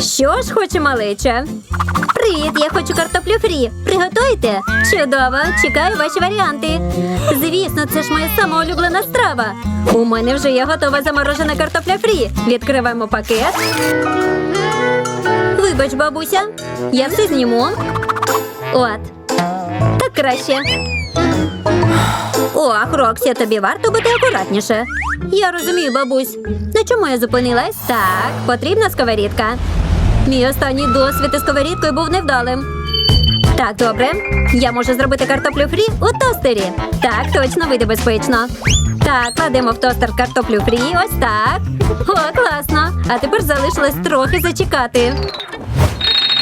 Що ж хоче малеча? Привіт, я хочу картоплю фрі. Приготуйте? Чудово, чекаю ваші варіанти. Звісно, це ж моя сама улюблена страва. У мене вже є готова заморожена картопля фрі. Відкриваємо пакет. Вибач, бабуся, я все зніму. От. Так краще. Ох, Роксі, тобі варто бути акуратніше. Я розумію, бабусь. На чому я зупинилась? Так, потрібна сковорідка. Мій останній досвід із сковорідкою був невдалим. Так, добре. Я можу зробити картоплю фрі у тостері. Так, точно вийде безпечно. Так, кладемо в тостер картоплю фрі. Ось так. О, класно. А тепер залишилось трохи зачекати.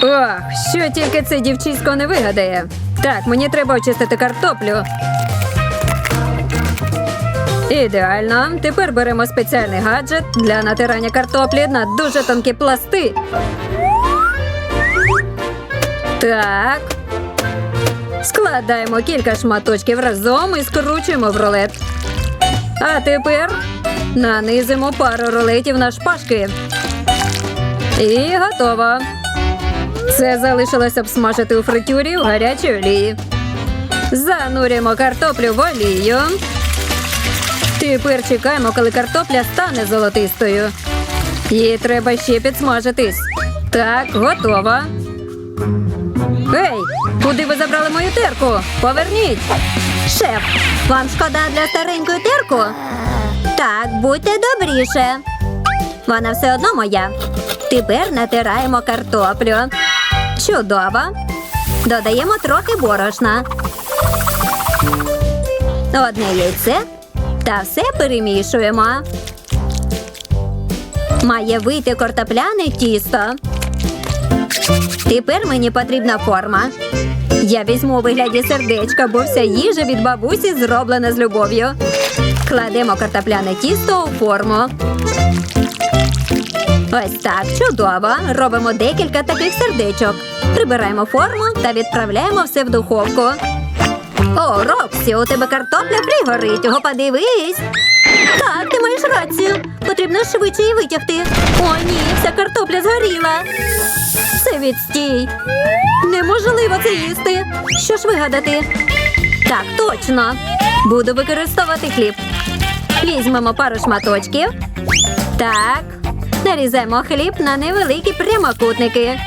Ох, що тільки це дівчисько не вигадає. Так, мені треба очистити картоплю. Ідеально. Тепер беремо спеціальний гаджет для натирання картоплі на дуже тонкі пласти. Так. Складаємо кілька шматочків разом і скручуємо в рулет. А тепер нанизимо пару рулетів на шпажки. І готово. Це залишилось обсмажити у фритюрі в гарячій олії. Занурюємо картоплю в олію. Тепер чекаємо, коли картопля стане золотистою. Її треба ще підсмажитись. Так, готово. Ей, куди ви забрали мою терку? Поверніть. Шеф, вам шкода для старенької терку? Так, будьте добріше. Вона все одно моя. Тепер натираємо картоплю. Чудово. Додаємо трохи борошна. Одне яйце та все перемішуємо. Має вийти картопляне тісто. Тепер мені потрібна форма. Я візьму у вигляді сердечка, бо вся їжа від бабусі зроблена з любов'ю. Кладемо картопляне тісто у форму. Ось так, чудово. Робимо декілька таких сердечок. Прибираємо форму та відправляємо все в духовку. О, Роксі, у тебе картопля пригорить. Ого, подивись. Так, ти маєш рацію. Потрібно швидше її витягти. О, ні, вся картопля згоріла. Відстій. Неможливо це їсти. Що ж вигадати? Так, точно. Буду використовувати хліб. Візьмемо пару шматочків. Так. Нарізаємо хліб на невеликі прямокутники.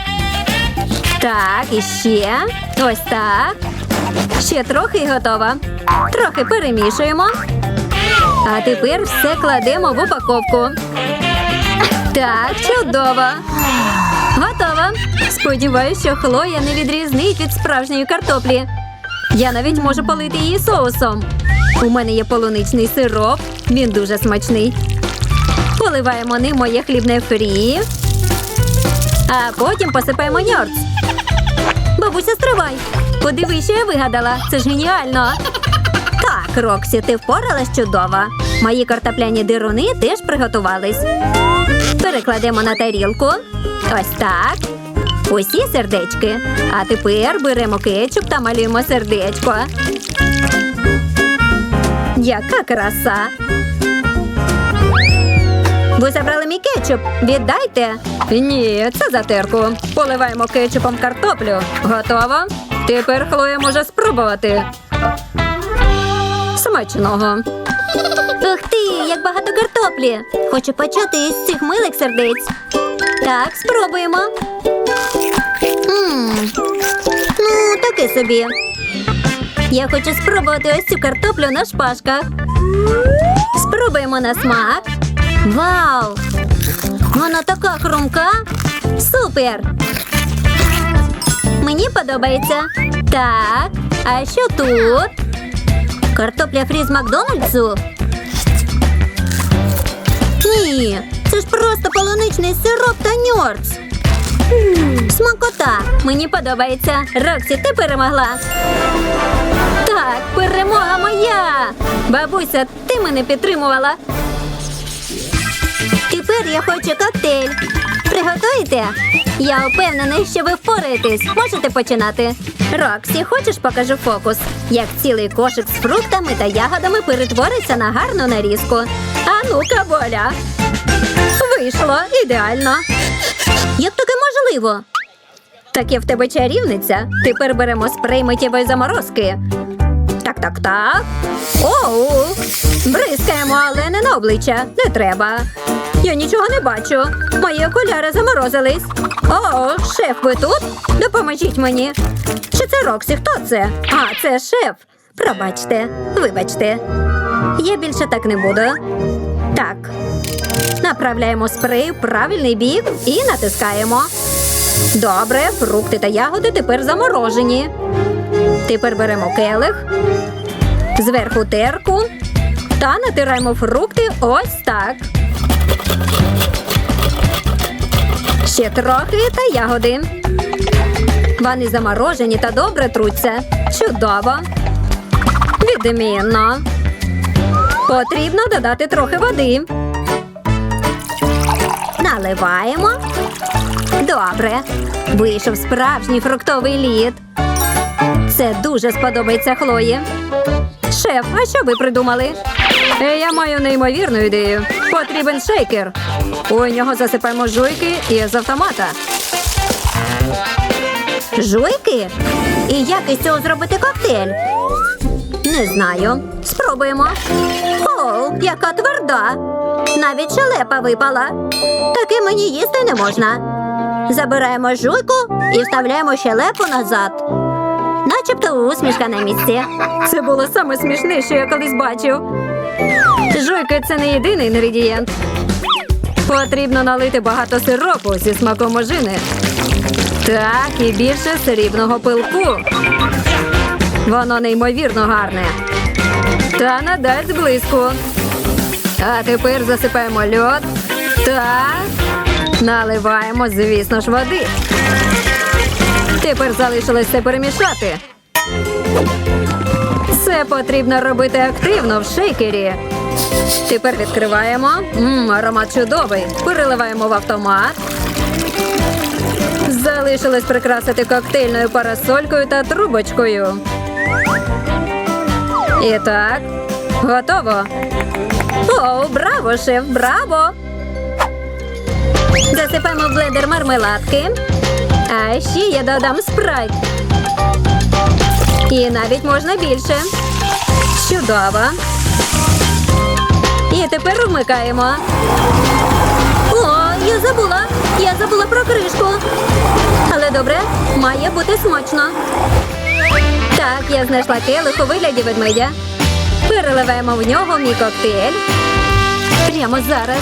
Так, і ще. Ось так. Ще трохи і готово. Трохи перемішуємо. А тепер все кладемо в упаковку. Так, чудово. Готово. Сподіваюсь, що Хлоя не відрізнить від справжньої картоплі. Я навіть можу полити її соусом. У мене є полуничний сироп, він дуже смачний. Поливаємо ним моє хлібне фрі. А потім посипаємо ньорц. Бабуся, стривай. Подивись, що я вигадала. Це ж геніально. Так, Роксі, ти впоралась чудово. Мої картопляні дируни теж приготувались. Перекладемо на тарілку. Ось так. Усі сердечки. А тепер беремо кетчуп та малюємо сердечко. Яка краса! Ви забрали мій кетчуп. Віддайте. Ні, це за терку. Поливаємо кетчупом картоплю. Готово. Тепер Хлоя може спробувати. Смачного. Ух ти, як багато картоплі. Хочу почати із цих милих сердець. Так, спробуємо. Мм. Ну, таке собі. Я хочу спробувати ось цю картоплю на шпажках. Спробуємо на смак. Вау! Вона така хрумка. Супер! Мені подобається. Так, а що тут? Картопля фрі з Макдональдсу? Ні, це ж просто полуничний сироп та ньорц. Смакота, мені подобається. Роксі, ти перемогла. Так, перемога моя. Бабуся, ти мене підтримувала. Тепер я хочу коктейль. Приготуєте? Я впевнений, що ви впораєтесь. Можете починати. Роксі, хочеш покажу фокус? Як цілий кошик з фруктами та ягодами перетвориться на гарну нарізку. А ну-ка, Боля. Вийшло ідеально. Як таке диво. Так я в тебе чарівниця. Тепер беремо спрей миттєвої заморозки. Так, так, так. Оу! Бризкаємо, але не на обличчя. Не треба. Я нічого не бачу. Мої окуляри заморозились. О, шеф, ви тут? Допоможіть мені. Чи це Роксі? Хто це? А, це шеф. Пробачте, вибачте. Я більше так не буду. Так. Направляємо спрей в правильний бік і натискаємо. Добре, фрукти та ягоди тепер заморожені. Тепер беремо келих, зверху терку та натираємо фрукти ось так. Ще трохи та ягоди. Вони заморожені та добре труться. Чудово. Відмінно. Потрібно додати трохи води. Наливаємо. Добре. Вийшов справжній фруктовий лід. Це дуже сподобається Хлої. Шеф, а що ви придумали? Е, Я маю неймовірну ідею. Потрібен шейкер. У нього засипаємо жуйки із автомата. Жуйки? І як із цього зробити коктейль? Не знаю. Спробуємо. О, яка тверда. Навіть шелепа випала. Таке мені їсти не можна. Забираємо жуйку і вставляємо щелепу назад. Начебто усмішка на місці. Це було саме смішне, що я колись бачив. Жуйки це не єдиний інгредієнт. Потрібно налити багато сиропу зі смаком ожини. Так, і більше срібного пилку. Воно неймовірно гарне. Та надасть блиску. А тепер засипаємо льод. Так. Наливаємо, звісно ж, води. Тепер залишилось це перемішати. Це потрібно робити активно в шейкері. Тепер відкриваємо. Мм, аромат чудовий. Переливаємо в автомат. Залишилось прикрасити коктейльною парасолькою та трубочкою. І так, готово. О, браво, шеф, браво! Засипаємо в блендер мармеладки. А ще я додам спрайт. І навіть можна більше. Чудово. І тепер вмикаємо. О, я забула. Я забула про кришку. Але добре, має бути смачно. Так, я знайшла келих у вигляді ведмедя. Переливаємо в нього мій коктейль. Прямо зараз.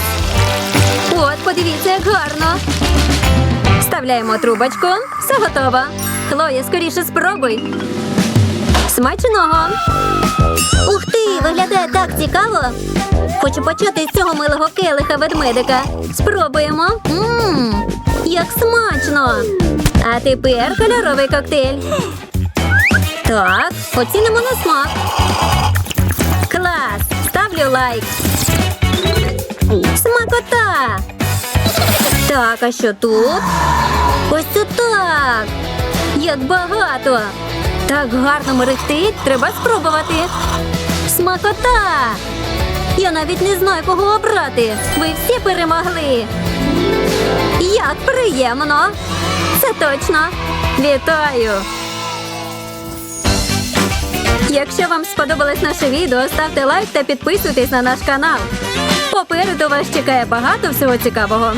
От, подивіться, як гарно. Вставляємо трубочку. Все готово. Хлоя, скоріше спробуй. Смачного. Ух ти, виглядає так цікаво. Хочу почати з цього милого келиха ведмедика. Спробуємо. Мм, як смачно. А тепер кольоровий коктейль. Так, оцінимо на смак. Клас! Ставлю лайк. Смакота! Так, а що тут? Ось це так! Як багато! Так гарно мерехтить, треба спробувати. Смакота! Я навіть не знаю, кого обрати. Ви всі перемогли. Як приємно! Це точно! Вітаю! Якщо вам сподобалось наше відео, ставте лайк та підписуйтесь на наш канал. Попереду вас чекає багато всього цікавого.